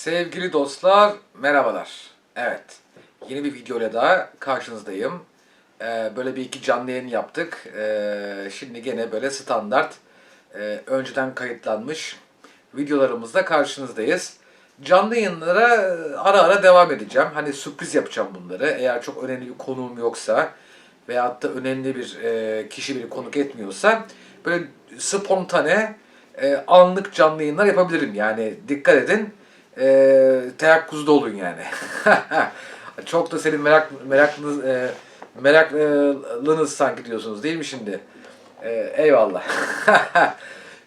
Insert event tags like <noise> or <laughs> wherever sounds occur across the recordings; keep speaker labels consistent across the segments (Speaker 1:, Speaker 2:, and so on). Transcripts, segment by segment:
Speaker 1: Sevgili dostlar, merhabalar. Evet, yeni bir videoyla daha karşınızdayım. Ee, böyle bir iki canlı yayın yaptık. Ee, şimdi gene böyle standart, e, önceden kayıtlanmış videolarımızda karşınızdayız. Canlı yayınlara e, ara ara devam edeceğim. Hani sürpriz yapacağım bunları. Eğer çok önemli bir konuğum yoksa veyahut da önemli bir e, kişi beni konuk etmiyorsa böyle spontane e, anlık canlı yayınlar yapabilirim. Yani dikkat edin. E, teyakkuzda olun yani. <laughs> Çok da senin merak meraklınız e, meraklınız sanki diyorsunuz değil mi şimdi? E, eyvallah. <laughs>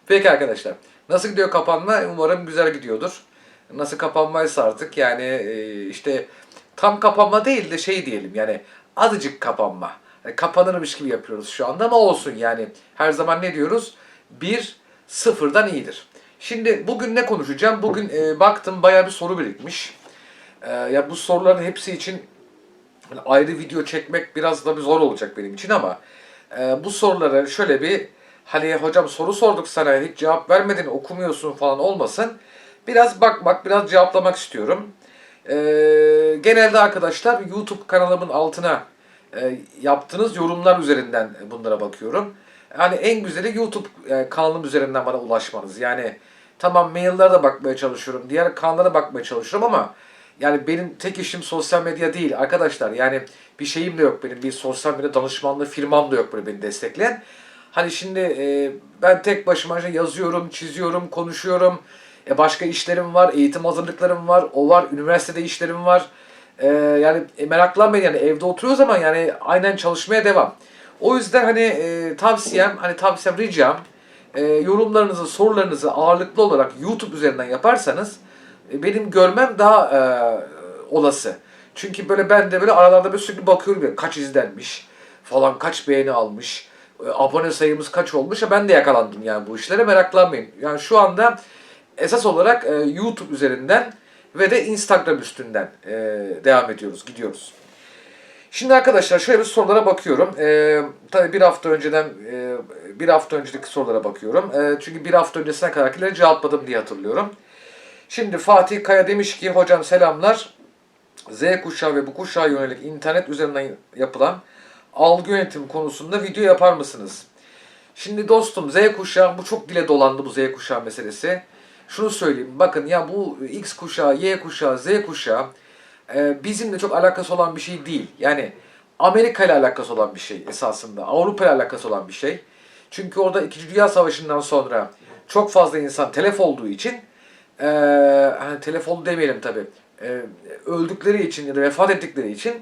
Speaker 1: Peki arkadaşlar. Nasıl gidiyor kapanma? Umarım güzel gidiyordur. Nasıl kapanmaysa artık yani e, işte tam kapanma değil de şey diyelim yani azıcık kapanma. Yani kapanırmış gibi yapıyoruz şu anda ama olsun yani. Her zaman ne diyoruz? Bir sıfırdan iyidir. Şimdi bugün ne konuşacağım? Bugün e, baktım bayağı bir soru birikmiş. E, ya bu soruların hepsi için hani ayrı video çekmek biraz da bir zor olacak benim için ama e, bu sorulara şöyle bir hani hocam soru sorduk sana hiç cevap vermedin okumuyorsun falan olmasın. Biraz bakmak, biraz cevaplamak istiyorum. E, genelde arkadaşlar YouTube kanalımın altına e, yaptığınız yorumlar üzerinden bunlara bakıyorum. Yani en güzeli YouTube e, kanalım üzerinden bana ulaşmanız. Yani tamam maillere de bakmaya çalışıyorum, diğer kanallara bakmaya çalışıyorum ama yani benim tek işim sosyal medya değil arkadaşlar. Yani bir şeyim de yok benim. Bir sosyal medya danışmanlığı firmam da yok böyle beni destekleyen. Hani şimdi e, ben tek başıma işte yazıyorum, çiziyorum, konuşuyorum. E, başka işlerim var, eğitim hazırlıklarım var, o var, üniversitede işlerim var. E, yani e, meraklanmayın yani evde oturuyor zaman yani aynen çalışmaya devam. O yüzden hani e, tavsiyem, hani tavsiyem ricam e, yorumlarınızı, sorularınızı ağırlıklı olarak YouTube üzerinden yaparsanız e, benim görmem daha e, olası. Çünkü böyle ben de böyle aralarda böyle sürekli bakıyorum ya kaç izlenmiş falan, kaç beğeni almış, e, abone sayımız kaç olmuş. Ya ben de yakalandım yani bu işlere meraklanmayın. Yani şu anda esas olarak e, YouTube üzerinden ve de Instagram üstünden e, devam ediyoruz, gidiyoruz. Şimdi arkadaşlar şöyle bir sorulara bakıyorum. Ee, tabii bir hafta önceden e, bir hafta önceki sorulara bakıyorum. E, çünkü bir hafta öncesine kadarkileri cevapladım diye hatırlıyorum. Şimdi Fatih Kaya demiş ki hocam selamlar. Z kuşağı ve bu kuşağa yönelik internet üzerinden yapılan algı yönetimi konusunda video yapar mısınız? Şimdi dostum Z kuşağı bu çok dile dolandı bu Z kuşağı meselesi. Şunu söyleyeyim bakın ya bu X kuşağı, Y kuşağı, Z kuşağı e, bizimle çok alakası olan bir şey değil. Yani Amerika ile alakası olan bir şey esasında. Avrupa ile alakası olan bir şey. Çünkü orada 2. Dünya Savaşı'ndan sonra çok fazla insan telef olduğu için e, hani telef oldu demeyelim tabi. E, öldükleri için ya da vefat ettikleri için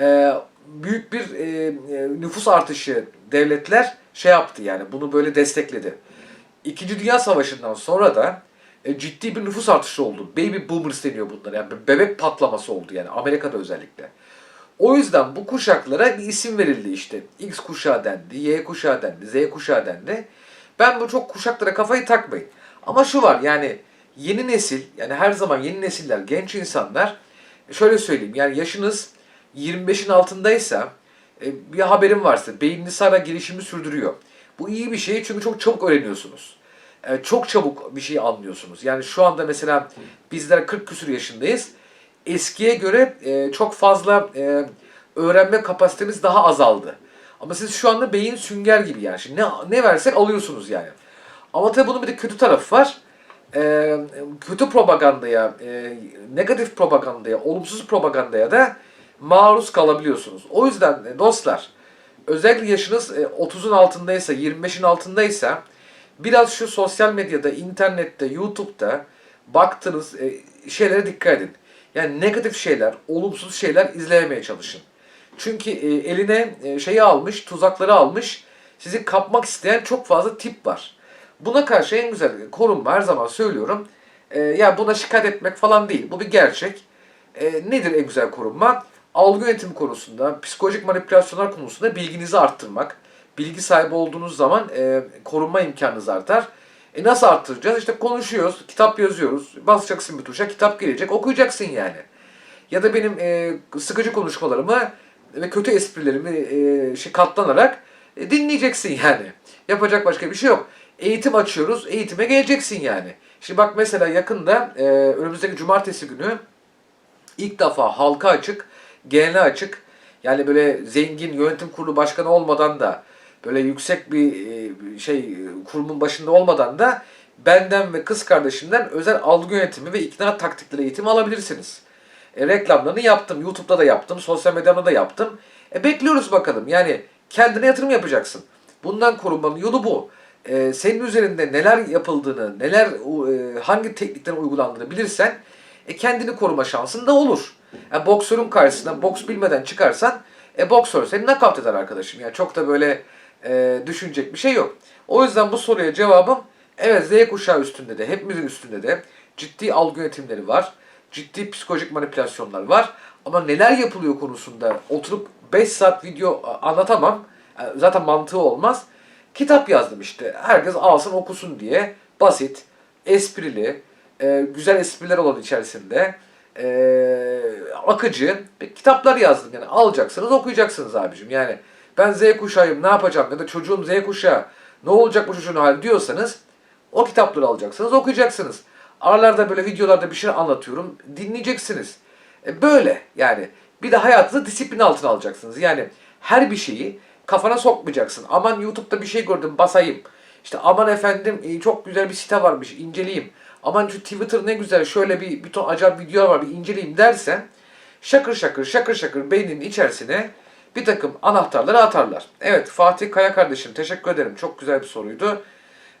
Speaker 1: e, büyük bir e, nüfus artışı devletler şey yaptı yani bunu böyle destekledi. İkinci Dünya Savaşı'ndan sonra da e, ciddi bir nüfus artışı oldu. Baby boomers deniyor bunlara. Yani bebek patlaması oldu yani Amerika'da özellikle. O yüzden bu kuşaklara bir isim verildi işte. X kuşağı dendi, Y kuşağı dendi, Z kuşağı dendi. Ben bu çok kuşaklara kafayı takmayın. Ama şu var yani yeni nesil yani her zaman yeni nesiller, genç insanlar şöyle söyleyeyim yani yaşınız 25'in altındaysa e, bir haberim varsa beyniniz hala gelişimi sürdürüyor. Bu iyi bir şey çünkü çok çabuk öğreniyorsunuz. E, çok çabuk bir şey anlıyorsunuz. Yani şu anda mesela bizler 40 küsur yaşındayız. Eskiye göre e, çok fazla e, öğrenme kapasitemiz daha azaldı. Ama siz şu anda beyin sünger gibi yani. Şimdi ne, ne versek alıyorsunuz yani. Ama tabii bunun bir de kötü tarafı var. E, kötü propagandaya, e, negatif propagandaya, olumsuz propagandaya da maruz kalabiliyorsunuz. O yüzden e, dostlar özellikle yaşınız e, 30'un altındaysa, 25'in altındaysa biraz şu sosyal medyada, internette, YouTube'da baktığınız e, şeylere dikkat edin. Yani negatif şeyler, olumsuz şeyler izlememeye çalışın. Çünkü e, eline e, şeyi almış, tuzakları almış, sizi kapmak isteyen çok fazla tip var. Buna karşı en güzel korunma her zaman söylüyorum. E, ya buna şikayet etmek falan değil. Bu bir gerçek. E, nedir en güzel korunma? Algı yönetimi konusunda, psikolojik manipülasyonlar konusunda bilginizi arttırmak. Bilgi sahibi olduğunuz zaman e, korunma imkanınız artar. E nasıl arttıracağız? İşte konuşuyoruz, kitap yazıyoruz. Basacaksın bir tuşa, kitap gelecek, okuyacaksın yani. Ya da benim e, sıkıcı konuşmalarımı ve kötü esprilerimi e, şey katlanarak e, dinleyeceksin yani. Yapacak başka bir şey yok. Eğitim açıyoruz, eğitime geleceksin yani. Şimdi bak mesela yakında e, önümüzdeki cumartesi günü ilk defa halka açık, genele açık yani böyle zengin yönetim kurulu başkanı olmadan da böyle yüksek bir e, şey e, kurumun başında olmadan da benden ve kız kardeşimden özel algı yönetimi ve ikna taktikleri eğitimi alabilirsiniz. E, reklamlarını yaptım. YouTube'da da yaptım. Sosyal medyada da yaptım. E, bekliyoruz bakalım. Yani kendine yatırım yapacaksın. Bundan korunmanın yolu bu. E, senin üzerinde neler yapıldığını, neler e, hangi tekniklerin uygulandığını bilirsen e, kendini koruma şansın da olur. Yani boksörün karşısına boks bilmeden çıkarsan e, boksör seni nakavt eder arkadaşım. Yani çok da böyle e, düşünecek bir şey yok. O yüzden bu soruya cevabım evet Z kuşağı üstünde de hepimizin üstünde de ciddi algı yönetimleri var. Ciddi psikolojik manipülasyonlar var. Ama neler yapılıyor konusunda oturup 5 saat video anlatamam. Yani Zaten mantığı olmaz. Kitap yazdım işte. Herkes alsın okusun diye. Basit, esprili, e, güzel espriler olan içerisinde e, akıcı kitaplar yazdım. Yani alacaksınız okuyacaksınız abicim. Yani ben Z kuşağıyım ne yapacağım ya da çocuğum Z kuşağı ne olacak bu çocuğun hali diyorsanız o kitapları alacaksınız okuyacaksınız. Aralarda böyle videolarda bir şey anlatıyorum dinleyeceksiniz. E, böyle yani bir de hayatınızı disiplin altına alacaksınız. Yani her bir şeyi kafana sokmayacaksın. Aman YouTube'da bir şey gördüm basayım. İşte aman efendim e, çok güzel bir site varmış inceleyeyim. Aman şu Twitter ne güzel şöyle bir, bir ton acayip video var bir inceleyeyim dersen şakır şakır şakır şakır beyninin içerisine bir takım anahtarları atarlar. Evet Fatih Kaya kardeşim teşekkür ederim. Çok güzel bir soruydu.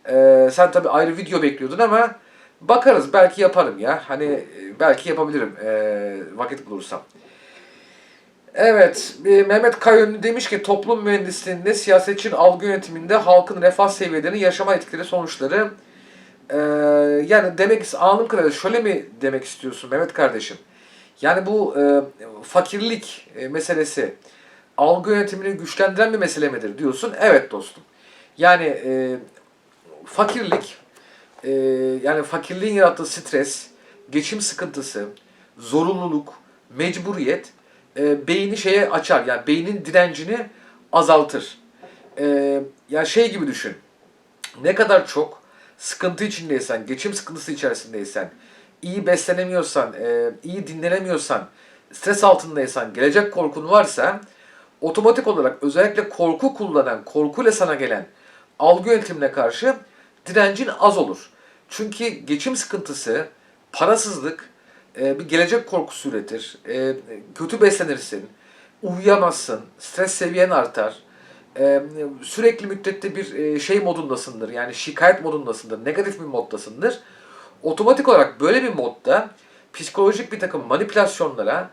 Speaker 1: Ee, sen tabi ayrı video bekliyordun ama bakarız belki yaparım ya. Hani e, belki yapabilirim e, vakit bulursam. Evet, e, Mehmet Kayönlü demiş ki toplum mühendisliğinde siyasetçinin algı yönetiminde halkın refah seviyelerini yaşama etkileri sonuçları. Ee, yani demek anım kadarıyla şöyle mi demek istiyorsun Mehmet kardeşim? Yani bu e, fakirlik e, meselesi algı yönetimini güçlendiren bir mesele midir diyorsun? Evet dostum. Yani e, fakirlik, e, yani fakirliğin yarattığı stres, geçim sıkıntısı, zorunluluk, mecburiyet e, beyni şeye açar. Yani beynin direncini azaltır. E, yani şey gibi düşün. Ne kadar çok sıkıntı içindeysen, geçim sıkıntısı içerisindeysen, iyi beslenemiyorsan, e, iyi dinlenemiyorsan, stres altındaysan, gelecek korkun varsa otomatik olarak özellikle korku kullanan, korkuyla sana gelen algı yönetimine karşı direncin az olur. Çünkü geçim sıkıntısı, parasızlık e, bir gelecek korkusu üretir. E, kötü beslenirsin, uyuyamazsın, stres seviyen artar. E, sürekli müddette bir e, şey modundasındır. Yani şikayet modundasındır, negatif bir moddasındır. Otomatik olarak böyle bir modda psikolojik bir takım manipülasyonlara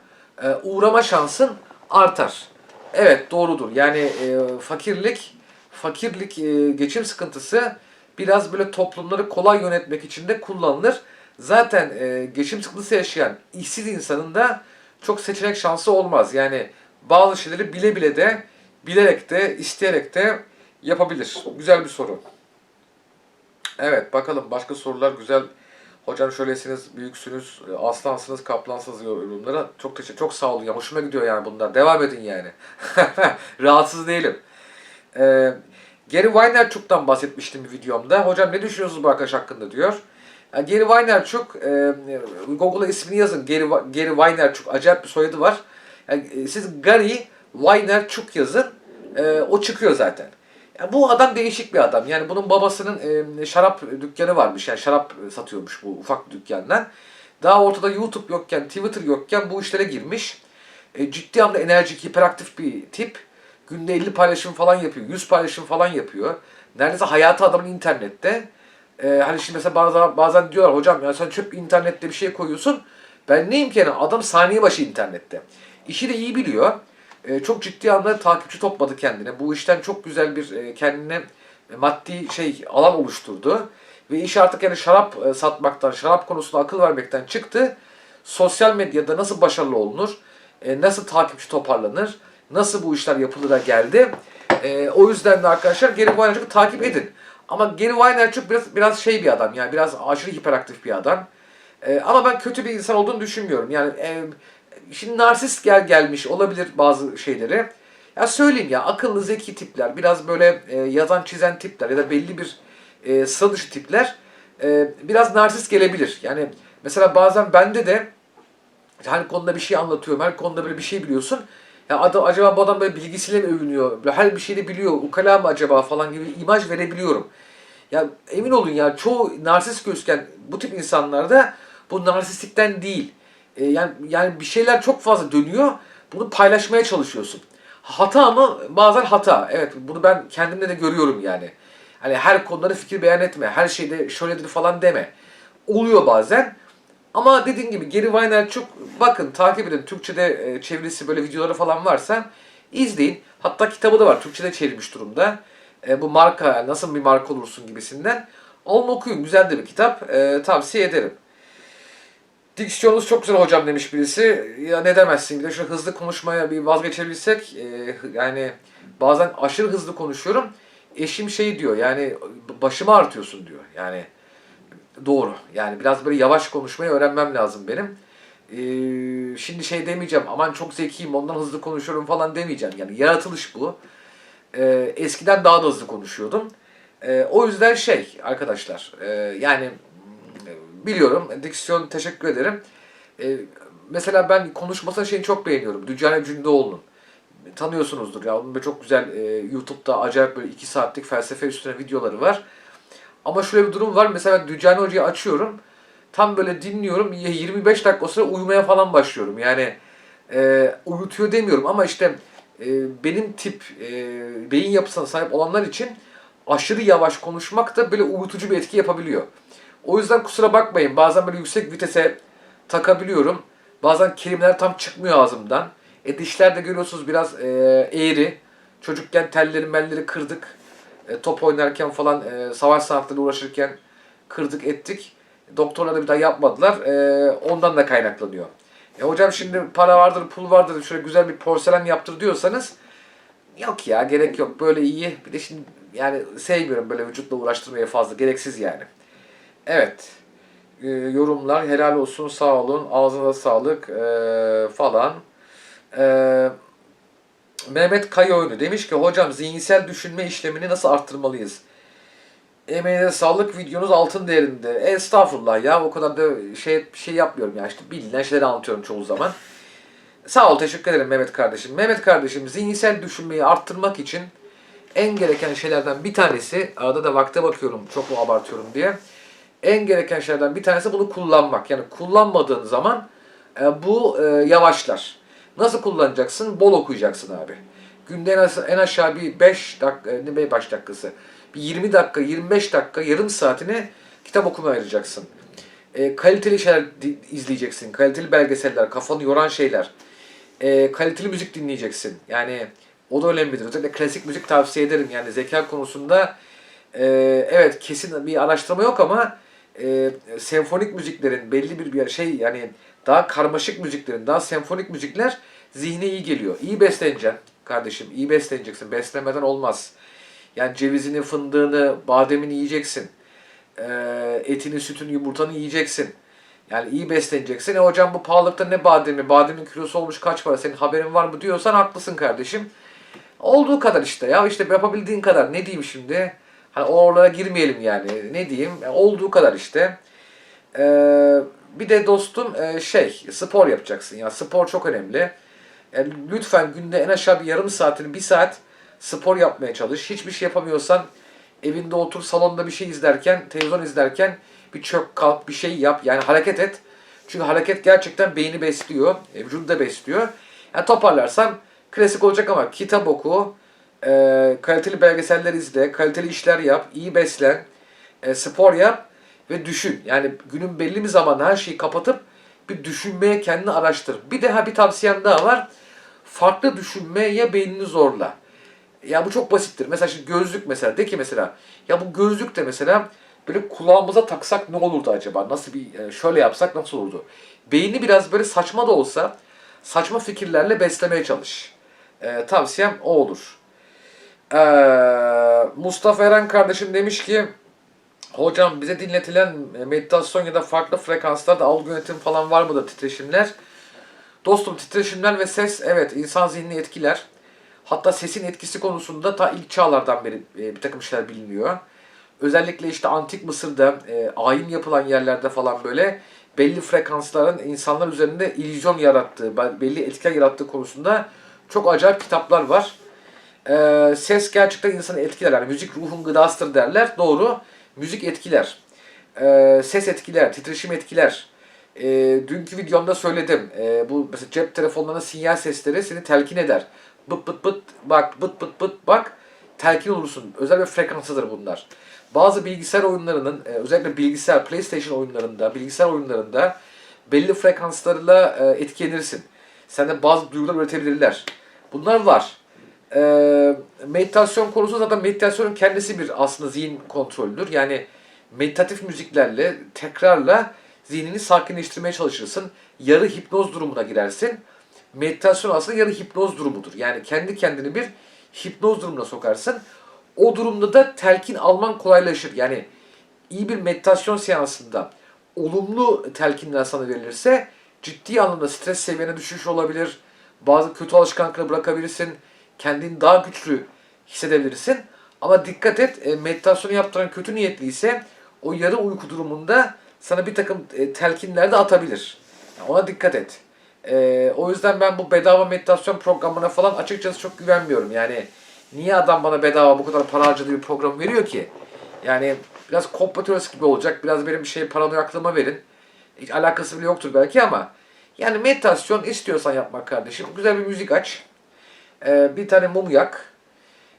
Speaker 1: uğrama şansın artar. Evet doğrudur. Yani e, fakirlik, fakirlik, e, geçim sıkıntısı biraz böyle toplumları kolay yönetmek için de kullanılır. Zaten e, geçim sıkıntısı yaşayan işsiz insanın da çok seçenek şansı olmaz. Yani bazı şeyleri bile bile de bilerek de isteyerek de yapabilir. Güzel bir soru. Evet bakalım başka sorular güzel. Hocam şöylesiniz, büyüksünüz, aslansınız, kaplansınız yorumlara. Çok teşekkür, çok sağ olun ya. Hoşuma gidiyor yani bunlar. Devam edin yani. <laughs> Rahatsız değilim. Ee, Gary Vaynerchuk'tan bahsetmiştim bir videomda. Hocam ne düşünüyorsunuz bu arkadaş hakkında diyor. Yani Gary Vaynerchuk, e, Google'a ismini yazın. Gary, Gary Vaynerchuk, acayip bir soyadı var. Yani, e, siz Gary Vaynerchuk yazın, e, o çıkıyor zaten. Yani bu adam değişik bir adam. Yani bunun babasının e, şarap dükkanı varmış. Yani şarap satıyormuş bu ufak dükkandan. Daha ortada YouTube yokken, Twitter yokken bu işlere girmiş. E, ciddi anlamda enerjik, hiperaktif bir tip. Günde 50 paylaşım falan yapıyor, 100 paylaşım falan yapıyor. Neredeyse hayatı adamın internette. E, hani şimdi mesela bazen, bazen diyorlar hocam ya sen çöp internette bir şey koyuyorsun. Ben neyim ki yani adam saniye başı internette. İşi de iyi biliyor. E, çok ciddi anlamda takipçi topladı kendine. Bu işten çok güzel bir e, kendine maddi şey alan oluşturdu. Ve iş artık yani şarap e, satmaktan, şarap konusunda akıl vermekten çıktı. Sosyal medyada nasıl başarılı olunur, e, nasıl takipçi toparlanır, nasıl bu işler yapılır'a geldi. E, o yüzden de arkadaşlar Gary Vaynerchuk'u takip edin. Ama Gary Vaynerchuk biraz, biraz şey bir adam yani biraz aşırı hiperaktif bir adam. E, ama ben kötü bir insan olduğunu düşünmüyorum. Yani e, şimdi narsist gel gelmiş olabilir bazı şeyleri. Ya söyleyeyim ya akıllı zeki tipler, biraz böyle e, yazan çizen tipler ya da belli bir e, sıra tipler e, biraz narsist gelebilir. Yani mesela bazen bende de her konuda bir şey anlatıyorum, her konuda böyle bir şey biliyorsun. Ya adam, acaba bu adam böyle bilgisiyle mi övünüyor, böyle her bir şeyi biliyor, ukala mı acaba falan gibi imaj verebiliyorum. Ya emin olun ya çoğu narsist gözüken bu tip insanlarda bu narsistlikten değil. E, yani yani bir şeyler çok fazla dönüyor. Bunu paylaşmaya çalışıyorsun. Hata mı? Bazen hata. Evet bunu ben kendimde de görüyorum yani. Hani her konuda da fikir beyan etme. Her şeyde şöyledir falan deme. Oluyor bazen. Ama dediğim gibi Gary Vaynerchuk bakın takip edin. Türkçe'de e, çevirisi böyle videoları falan varsa izleyin. Hatta kitabı da var. Türkçe'de çevrilmiş durumda. E, bu marka nasıl bir marka olursun gibisinden. Onu okuyun. Güzel de bir kitap. E, tavsiye ederim. Diksiyonunuz çok güzel hocam demiş birisi. Ya ne demezsin bir de şu hızlı konuşmaya bir vazgeçebilsek e, yani bazen aşırı hızlı konuşuyorum. Eşim şey diyor yani başımı artıyorsun diyor. Yani doğru. Yani biraz böyle yavaş konuşmayı öğrenmem lazım benim. Ee, şimdi şey demeyeceğim aman çok zekiyim ondan hızlı konuşuyorum falan demeyeceğim. Yani yaratılış bu. Ee, eskiden daha da hızlı konuşuyordum. Ee, o yüzden şey arkadaşlar e, yani biliyorum diksiyon teşekkür ederim. Ee, mesela ben konuşmasını şeyini çok beğeniyorum. Dücane Cündoğlu'nun. Tanıyorsunuzdur ya. Onun çok güzel e, YouTube'da acayip böyle 2 saatlik felsefe üstüne videoları var. Ama şöyle bir durum var. Mesela Dücane Hoca'yı açıyorum. Tam böyle dinliyorum. 25 dakika sonra uyumaya falan başlıyorum. Yani e, uyutuyor demiyorum ama işte e, benim tip e, beyin yapısına sahip olanlar için aşırı yavaş konuşmak da böyle uyutucu bir etki yapabiliyor. O yüzden kusura bakmayın. Bazen böyle yüksek vitese takabiliyorum. Bazen kelimeler tam çıkmıyor ağzımdan. E dişler de görüyorsunuz biraz e, eğri. Çocukken telleri melleri kırdık. E, top oynarken falan e, savaş sanatlarıyla uğraşırken kırdık ettik. Doktorlar da bir daha yapmadılar. E, ondan da kaynaklanıyor. E, hocam şimdi para vardır, pul vardır, şöyle güzel bir porselen yaptır diyorsanız yok ya gerek yok. Böyle iyi. Bir de şimdi yani sevmiyorum böyle vücutla uğraştırmaya fazla. Gereksiz yani. Evet. E, yorumlar helal olsun sağ olun ağzına sağlık e, falan. E, Mehmet Kayaoğlu demiş ki hocam zihinsel düşünme işlemini nasıl arttırmalıyız? Emeğine sağlık videonuz altın değerinde. Estağfurullah ya o kadar da şey şey yapmıyorum ya işte bilinen şeyleri anlatıyorum çoğu zaman. Sağ ol teşekkür ederim Mehmet kardeşim. Mehmet kardeşim zihinsel düşünmeyi arttırmak için en gereken şeylerden bir tanesi arada da vakte bakıyorum çok mu abartıyorum diye. En gereken şeylerden bir tanesi bunu kullanmak. Yani kullanmadığın zaman e, bu e, yavaşlar. Nasıl kullanacaksın? Bol okuyacaksın abi. Günde en, az, en aşağı bir 5 dakika, ne 5 dakikası, bir 20 dakika, 25 dakika, yarım saatini kitap okumaya ayıracaksın. E, kaliteli şeyler izleyeceksin. Kaliteli belgeseller, kafanı yoran şeyler. E, kaliteli müzik dinleyeceksin. Yani o da önemlidir. Özellikle klasik müzik tavsiye ederim. Yani zeka konusunda e, evet kesin bir araştırma yok ama e, senfonik müziklerin belli bir, şey yani daha karmaşık müziklerin, daha senfonik müzikler zihne iyi geliyor. İyi besleneceksin kardeşim, iyi besleneceksin. Beslemeden olmaz. Yani cevizini, fındığını, bademini yiyeceksin. Ee, etini, sütünü, yumurtanı yiyeceksin. Yani iyi besleneceksin. E hocam bu pahalılıkta ne bademi? Bademin kilosu olmuş kaç para? Senin haberin var mı diyorsan haklısın kardeşim. Olduğu kadar işte ya. işte yapabildiğin kadar. Ne diyeyim şimdi? Hani oralara girmeyelim yani. Ne diyeyim? E, olduğu kadar işte. Ee, bir de dostum e, şey spor yapacaksın ya spor çok önemli. Yani lütfen günde en aşağı bir yarım saatini bir saat spor yapmaya çalış. Hiçbir şey yapamıyorsan evinde otur salonda bir şey izlerken televizyon izlerken bir çök kalk bir şey yap yani hareket et. Çünkü hareket gerçekten beyni besliyor, e, vücudu da besliyor. Yani toparlarsam klasik olacak ama kitap oku, e, kaliteli belgeseller izle, kaliteli işler yap, iyi beslen, e, spor yap ve düşün. Yani günün belli bir zamanında her şeyi kapatıp bir düşünmeye kendini araştır. Bir daha bir tavsiyem daha var. Farklı düşünmeye beynini zorla. Ya bu çok basittir. Mesela şimdi gözlük mesela de ki mesela ya bu gözlük de mesela böyle kulağımıza taksak ne olurdu acaba? Nasıl bir e, şöyle yapsak nasıl olurdu? Beyni biraz böyle saçma da olsa saçma fikirlerle beslemeye çalış. Ee, tavsiyem o olur. Ee, Mustafa Eren kardeşim demiş ki Hocam bize dinletilen meditasyon ya da farklı frekanslarda algı yönetim falan var mıdır titreşimler? Dostum titreşimler ve ses evet insan zihnini etkiler. Hatta sesin etkisi konusunda ta ilk çağlardan beri e, bir takım şeyler biliniyor. Özellikle işte antik Mısır'da e, ayin yapılan yerlerde falan böyle belli frekansların insanlar üzerinde illüzyon yarattığı, belli etkiler yarattığı konusunda çok acayip kitaplar var. E, ses gerçekten insanı etkiler. Yani müzik ruhun gıdasıdır derler. Doğru. Müzik etkiler. E, ses etkiler, titreşim etkiler. E, dünkü videomda söyledim. E, bu mesela cep telefonlarının sinyal sesleri seni telkin eder. Bıt bıt bıt bak bıt bıt bıt bak telkin olursun. Özel bir frekansıdır bunlar. Bazı bilgisayar oyunlarının e, özellikle bilgisayar PlayStation oyunlarında, bilgisayar oyunlarında belli frekanslarla e, etkilenirsin. Sende bazı duygular üretebilirler. Bunlar var. E, meditasyon konusu zaten meditasyonun kendisi bir aslında zihin kontrolüdür. Yani meditatif müziklerle, tekrarla zihnini sakinleştirmeye çalışırsın. Yarı hipnoz durumuna girersin. Meditasyon aslında yarı hipnoz durumudur. Yani kendi kendini bir hipnoz durumuna sokarsın. O durumda da telkin alman kolaylaşır. Yani iyi bir meditasyon seansında olumlu telkinler sana verilirse ciddi anlamda stres seviyene düşüş olabilir. Bazı kötü alışkanlıkları bırakabilirsin. Kendini daha güçlü hissedebilirsin. Ama dikkat et e, meditasyonu yaptıran kötü niyetli ise o yarı uyku durumunda sana bir takım e, telkinler de atabilir. Yani ona dikkat et. E, o yüzden ben bu bedava meditasyon programına falan açıkçası çok güvenmiyorum. Yani niye adam bana bedava bu kadar para harcadığı bir program veriyor ki? Yani biraz komplo gibi olacak. Biraz benim bir şey paranoyaklığıma verin. Hiç alakası bile yoktur belki ama yani meditasyon istiyorsan yapmak kardeşim. Güzel bir müzik aç. Ee, bir tane mum yak.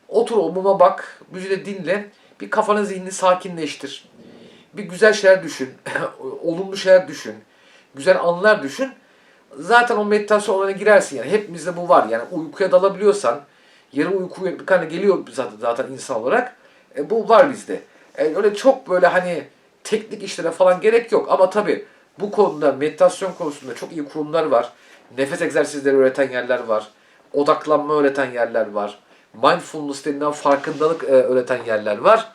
Speaker 1: Otur o muma bak. Müziği dinle. Bir kafanı zihnini sakinleştir. Bir güzel şeyler düşün. <laughs> Olumlu şeyler düşün. Güzel anlar düşün. Zaten o meditasyon olayına girersin yani. Hepimizde bu var. Yani uykuya dalabiliyorsan, yarı uyku hani geliyor zaten, zaten insan olarak. E, bu var bizde. E, öyle çok böyle hani teknik işlere falan gerek yok. Ama tabii bu konuda meditasyon konusunda çok iyi kurumlar var. Nefes egzersizleri öğreten yerler var. Odaklanma öğreten yerler var. Mindfulness denilen farkındalık e, öğreten yerler var.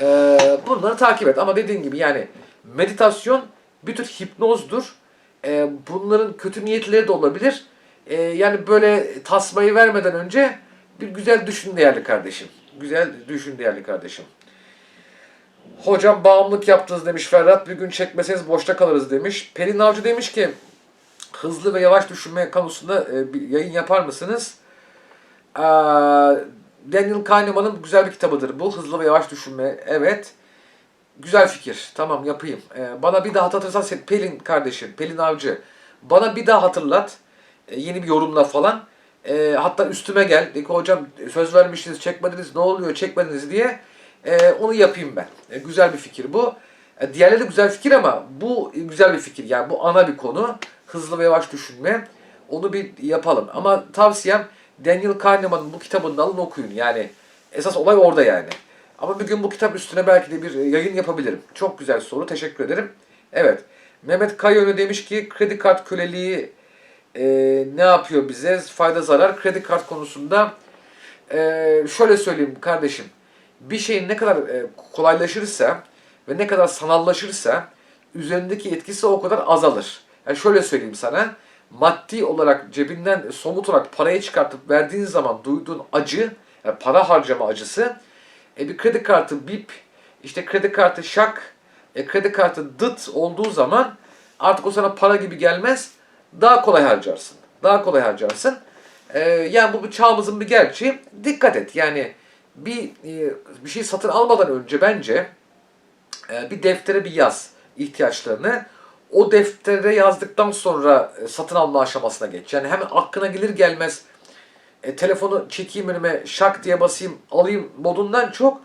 Speaker 1: E, bunları takip et. Ama dediğim gibi yani meditasyon bir tür hipnozdur. E, bunların kötü niyetleri de olabilir. E, yani böyle tasmayı vermeden önce bir güzel düşün değerli kardeşim. Güzel düşün değerli kardeşim. Hocam bağımlılık yaptınız demiş Ferhat. Bir gün çekmeseniz boşta kalırız demiş. Pelin Avcı demiş ki hızlı ve yavaş düşünme konusunda e, bir yayın yapar mısınız? Ee, Daniel Kahneman'ın güzel bir kitabıdır bu. Hızlı ve yavaş düşünme. Evet. Güzel fikir. Tamam yapayım. Ee, bana bir daha hatırlatırsan Pelin kardeşim, Pelin Avcı. Bana bir daha hatırlat. Ee, yeni bir yorumla falan. Ee, hatta üstüme gel. De ki hocam söz vermiştiniz çekmediniz ne oluyor çekmediniz diye. Ee, onu yapayım ben. Ee, güzel bir fikir bu. Ee, diğerleri de güzel fikir ama bu güzel bir fikir. Yani bu ana bir konu. Hızlı ve yavaş düşünme. Onu bir yapalım. Ama tavsiyem Daniel Kahneman'ın bu kitabını alın okuyun. Yani esas olay orada yani. Ama bir gün bu kitap üstüne belki de bir yayın yapabilirim. Çok güzel soru. Teşekkür ederim. Evet. Mehmet Kayönü demiş ki kredi kart köleliği e, ne yapıyor bize? Fayda zarar. Kredi kart konusunda e, şöyle söyleyeyim kardeşim. Bir şeyin ne kadar e, kolaylaşırsa ve ne kadar sanallaşırsa üzerindeki etkisi o kadar azalır. Yani şöyle söyleyeyim sana. Maddi olarak cebinden somut olarak parayı çıkartıp verdiğin zaman duyduğun acı, yani para harcama acısı e, bir kredi kartı bip, işte kredi kartı şak, e, kredi kartı dıt olduğu zaman artık o sana para gibi gelmez. Daha kolay harcarsın. Daha kolay harcarsın. E, yani bu bir çağımızın bir gerçeği. Dikkat et. Yani bir e, bir şey satın almadan önce bence e, bir deftere bir yaz ihtiyaçlarını. O deftere yazdıktan sonra e, satın alma aşamasına geç. Yani hemen aklına gelir gelmez e, telefonu çekeyim önüme şak diye basayım alayım modundan çok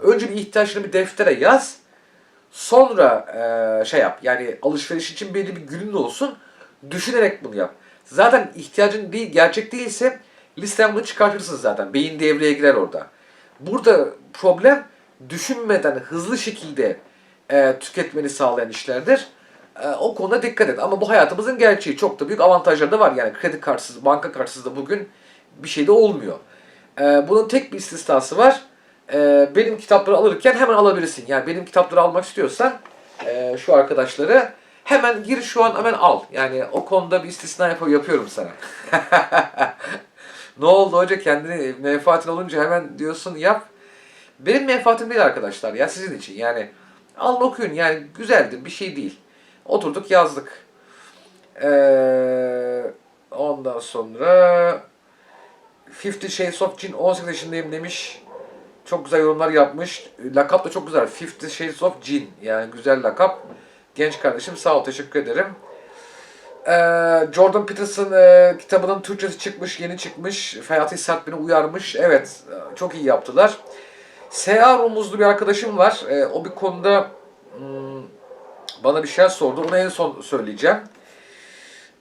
Speaker 1: önce bir ihtiyaçını bir deftere yaz. Sonra e, şey yap yani alışveriş için belli bir günün olsun. Düşünerek bunu yap. Zaten ihtiyacın değil, gerçek değilse listen bunu çıkartırsın zaten. Beyin devreye girer orada. Burada problem düşünmeden hızlı şekilde e, tüketmeni sağlayan işlerdir. E, o konuda dikkat et. Ama bu hayatımızın gerçeği. Çok da büyük avantajları da var. Yani kredi kartsız, banka kartsız da bugün bir şey de olmuyor. E, bunun tek bir istisnası var. E, benim kitapları alırken hemen alabilirsin. Yani benim kitapları almak istiyorsan e, şu arkadaşları hemen gir şu an hemen al. Yani o konuda bir istisna yap yapıyorum sana. <laughs> ne oldu hoca kendini menfaatin olunca hemen diyorsun yap. Benim menfaatim değil arkadaşlar ya sizin için. Yani alın okuyun yani güzeldir bir şey değil. Oturduk yazdık. Ee, ondan sonra Fifty Shades of Jin 18 yaşındayım demiş. Çok güzel yorumlar yapmış. Lakap da çok güzel. Fifty Shades of Jin. Yani güzel lakap. Genç kardeşim sağ ol teşekkür ederim. Ee, Jordan Peterson e, kitabının Türkçesi çıkmış, yeni çıkmış. Fatih Sert beni uyarmış. Evet, çok iyi yaptılar. S.A. Rumuzlu bir arkadaşım var. E, o bir konuda hmm, bana bir şey sordu. Onu en son söyleyeceğim.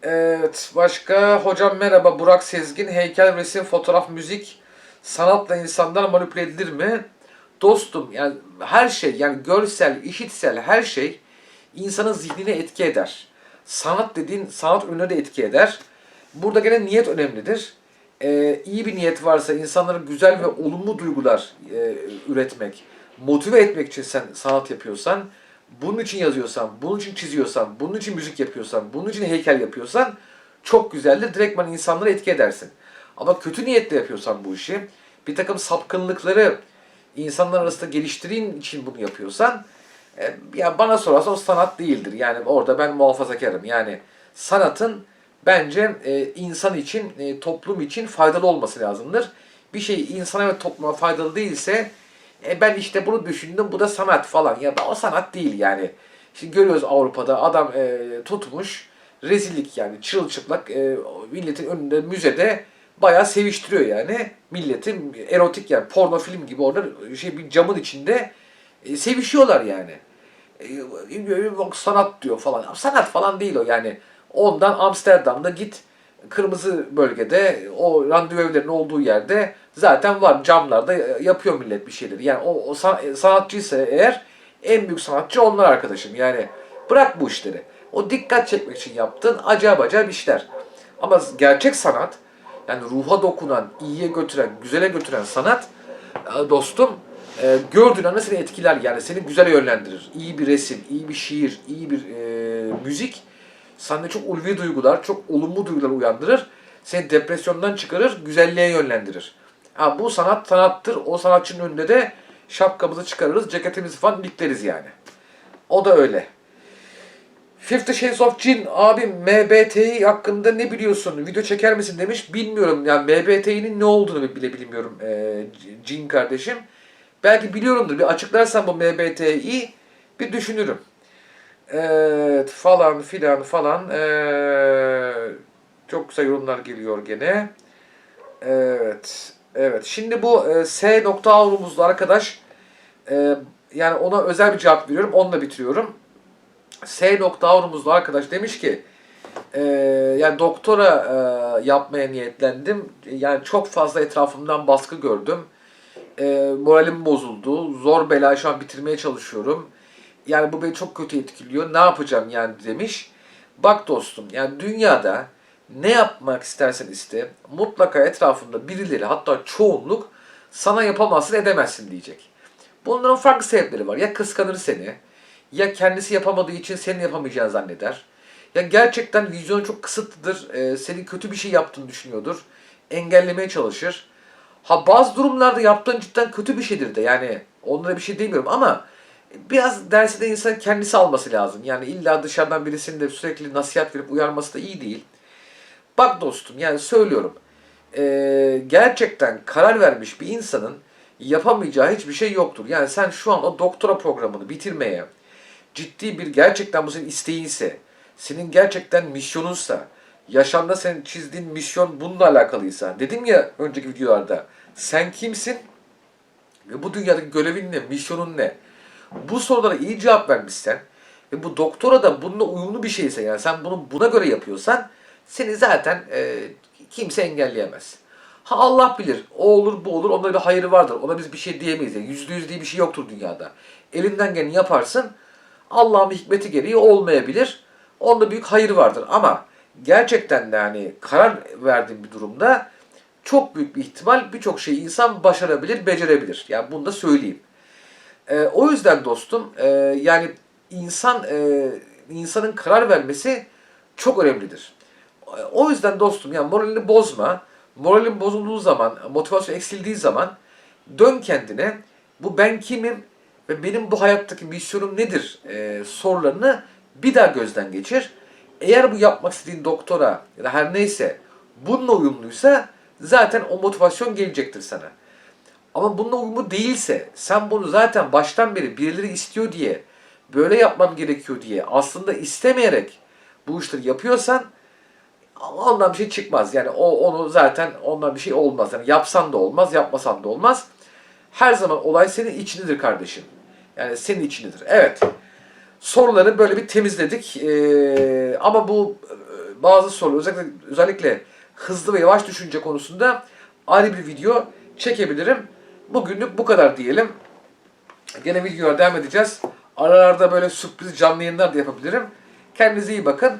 Speaker 1: Evet, başka hocam merhaba Burak Sezgin. Heykel, resim, fotoğraf, müzik, sanatla insanlar manipüle edilir mi? Dostum yani her şey yani görsel, işitsel her şey insanın zihnine etki eder. Sanat dediğin sanat ürününe de etki eder. Burada gene niyet önemlidir. Ee, iyi bir niyet varsa insanlara güzel ve olumlu duygular e, üretmek, motive etmek için sen sanat yapıyorsan, bunun için yazıyorsan, bunun için çiziyorsan, bunun için müzik yapıyorsan, bunun için heykel yapıyorsan çok güzeldir. Direktman insanları etki edersin. Ama kötü niyetle yapıyorsan bu işi, bir takım sapkınlıkları insanlar arasında geliştireyim için bunu yapıyorsan, e, ya bana sorarsa o sanat değildir. Yani orada ben muhafazakarım. Yani sanatın bence e, insan için, e, toplum için faydalı olması lazımdır. Bir şey insana ve topluma faydalı değilse e, ben işte bunu düşündüm bu da sanat falan. Ya o sanat değil yani. Şimdi görüyoruz Avrupa'da adam e, tutmuş rezillik yani çırılçıplak e, milletin önünde müzede bayağı seviştiriyor yani. Milletin erotik yani porno film gibi orada şey bir camın içinde e, sevişiyorlar yani. E, sanat diyor falan. Sanat falan değil o yani. Ondan Amsterdam'da git kırmızı bölgede o randevu evlerinin olduğu yerde zaten var camlarda yapıyor millet bir şeyleri. Yani o, o san- sanatçıysa eğer en büyük sanatçı onlar arkadaşım. Yani bırak bu işleri. O dikkat çekmek için yaptığın acayip acayip işler. Ama gerçek sanat yani ruha dokunan, iyiye götüren, güzele götüren sanat e, dostum e, gördüğün anda seni etkiler yani seni güzel yönlendirir. İyi bir resim, iyi bir şiir, iyi bir e, müzik sende çok ulvi duygular, çok olumlu duygular uyandırır. Seni depresyondan çıkarır, güzelliğe yönlendirir. Ha, bu sanat sanattır. O sanatçının önünde de şapkamızı çıkarırız, ceketimizi falan dikleriz yani. O da öyle. Fifty Shades of Jin abi MBTI hakkında ne biliyorsun? Video çeker misin demiş. Bilmiyorum yani MBTI'nin ne olduğunu bile bilmiyorum e, Jin kardeşim. Belki biliyorumdur. Bir açıklarsan bu MBTI bir düşünürüm. Evet falan filan falan. Ee, çok güzel yorumlar geliyor gene. Evet. Evet. Şimdi bu e, S nokta avrumuzlu arkadaş e, yani ona özel bir cevap veriyorum. Onunla bitiriyorum. S nokta avrumuzlu arkadaş demiş ki e, yani doktora e, yapmaya niyetlendim. Yani çok fazla etrafımdan baskı gördüm. E, moralim bozuldu. Zor bela şu an bitirmeye çalışıyorum. Yani bu beni çok kötü etkiliyor. Ne yapacağım yani demiş. Bak dostum yani dünyada ne yapmak istersen iste mutlaka etrafında birileri hatta çoğunluk sana yapamazsın edemezsin diyecek. Bunların farklı sebepleri var. Ya kıskanır seni ya kendisi yapamadığı için senin yapamayacağını zanneder. Ya gerçekten vizyonu çok kısıtlıdır. E, senin kötü bir şey yaptığını düşünüyordur. Engellemeye çalışır. Ha bazı durumlarda yaptığın cidden kötü bir şeydir de yani onlara bir şey demiyorum ama biraz dersi de insan kendisi alması lazım. Yani illa dışarıdan birisinin de sürekli nasihat verip uyarması da iyi değil. Bak dostum yani söylüyorum. Ee, gerçekten karar vermiş bir insanın yapamayacağı hiçbir şey yoktur. Yani sen şu an o doktora programını bitirmeye ciddi bir gerçekten bu senin isteğinse, senin gerçekten misyonunsa, yaşamda senin çizdiğin misyon bununla alakalıysa, dedim ya önceki videolarda, sen kimsin ve bu dünyadaki görevin ne, misyonun ne? Bu sorulara iyi cevap vermişsen ve bu doktora da bununla uyumlu bir şeyse yani sen bunu buna göre yapıyorsan seni zaten e, kimse engelleyemez. Ha Allah bilir. O olur bu olur. Onda bir hayır vardır. Ona biz bir şey diyemeyiz. Yani yüzde yüz diye bir şey yoktur dünyada. Elinden geleni yaparsın. Allah'ın hikmeti gereği olmayabilir. Onda büyük hayır vardır. Ama gerçekten de yani karar verdiğin bir durumda çok büyük bir ihtimal birçok şeyi insan başarabilir, becerebilir. Yani bunu da söyleyeyim. E, o yüzden dostum e, yani insan e, insanın karar vermesi çok önemlidir. O yüzden dostum yani moralini bozma. Moralin bozulduğu zaman, motivasyon eksildiği zaman dön kendine. bu ben kimim ve benim bu hayattaki misyonum nedir e, sorularını bir daha gözden geçir. Eğer bu yapmak istediğin doktora ya da her neyse bununla uyumluysa zaten o motivasyon gelecektir sana. Ama bununla uyumlu değilse, sen bunu zaten baştan beri birileri istiyor diye, böyle yapmam gerekiyor diye aslında istemeyerek bu işleri yapıyorsan ondan bir şey çıkmaz. Yani o onu zaten ondan bir şey olmaz. Yani yapsan da olmaz, yapmasan da olmaz. Her zaman olay senin içindedir kardeşim. Yani senin içindedir. Evet. Soruları böyle bir temizledik. Ee, ama bu e, bazı sorular özellikle, özellikle hızlı ve yavaş düşünce konusunda ayrı bir video çekebilirim. Bugünlük bu kadar diyelim. Gene videoya devam edeceğiz. Aralarda böyle sürpriz canlı yayınlar da yapabilirim. Kendinize iyi bakın.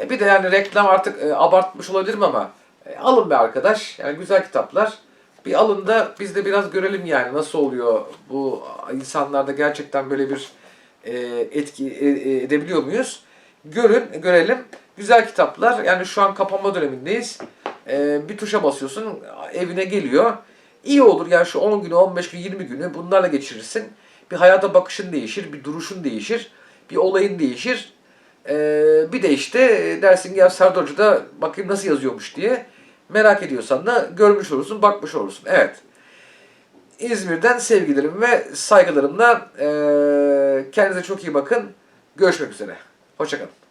Speaker 1: E, bir de yani reklam artık e, abartmış olabilirim ama e, alın be arkadaş. Yani güzel kitaplar. Bir alın da biz de biraz görelim yani nasıl oluyor bu insanlarda gerçekten böyle bir e, etki e, e, edebiliyor muyuz? Görün, görelim. Güzel kitaplar. Yani şu an kapanma dönemindeyiz. E, bir tuşa basıyorsun, evine geliyor. İyi olur yani şu 10 günü, 15 günü, 20 günü bunlarla geçirirsin. Bir hayata bakışın değişir, bir duruşun değişir, bir olayın değişir. Ee, bir de işte dersin ki ya Serdar da bakayım nasıl yazıyormuş diye merak ediyorsan da görmüş olursun, bakmış olursun. Evet. İzmir'den sevgilerim ve saygılarımla ee, kendinize çok iyi bakın. Görüşmek üzere. Hoşçakalın.